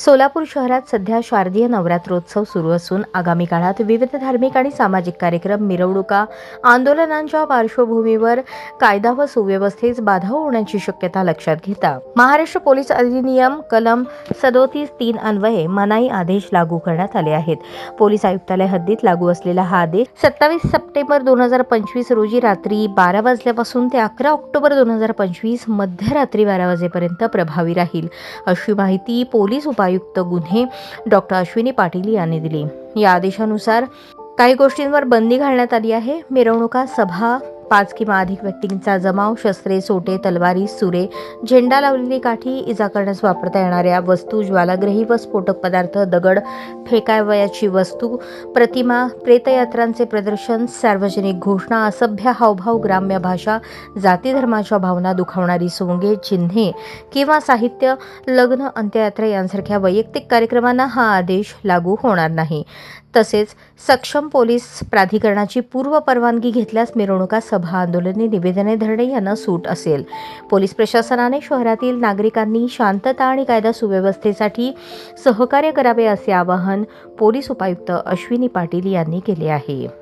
सोलापूर शहरात सध्या शारदीय नवरात्रोत्सव सुरू असून आगामी काळात विविध धार्मिक आणि सामाजिक कार्यक्रम मिरवणुका आंदोलनांच्या पार्श्वभूमीवर कायदा व सुव्यवस्थेस बाधा होण्याची शक्यता लक्षात घेता. महाराष्ट्र पोलीस अधिनियम कलम सदोतीस तीन अन्वये मनाई आदेश लागू करण्यात आले आहेत. पोलीस आयुक्तालय हद्दीत लागू असलेला हा आदेश सत्तावीस सप्टेंबर दोन हजार पंचवीस रोजी रात्री बारा वाजल्यापासून ते अकरा ऑक्टोबर दोन हजार पंचवीस मध्यरात्री बारा वाजेपर्यंत प्रभावी राहील. अशी माहिती पोलीस आयुक्त गुन्हे डॉक्टर अश्विनी पाटील यांनी दिली. या आदेशानुसार काही गोष्टींवर बंदी घालण्यात आली आहे. मिरवणुका सभा पाच किंवा अधिक व्यक्तींचा जमाव शस्त्रे सोटे तलवारी सुरे झेंडा लावलेली काठी इजा करण्यास वापरता येणाऱ्या वस्तू ज्वालाग्रही व स्फोटक पदार्थ दगड फेकावयाची वस्तू प्रतिमा प्रेतयात्रांचे प्रदर्शन सार्वजनिक घोषणा असभ्य हावभाव ग्राम्य भाषा जातीधर्माच्या भावना दुखावणारी सोंगे चिन्हे किंवा साहित्य लग्न अंत्ययात्रा यांसारख्या वैयक्तिक कार्यक्रमांना हा आदेश लागू होणार नाही. तसेच सक्षम पोलीस प्राधिकरणाची पूर्व परवानगी घेतल्यास मिरवणुका सभा आंदोलने निवेदने धरणे यांना सूट असेल. पोलीस प्रशासनाने शहरातील नागरिकांनी शांतता आणि कायदा सुव्यवस्थेसाठी सहकार्य करावे असे आवाहन पोलीस उपायुक्त अश्विनी पाटील यांनी केले आहे.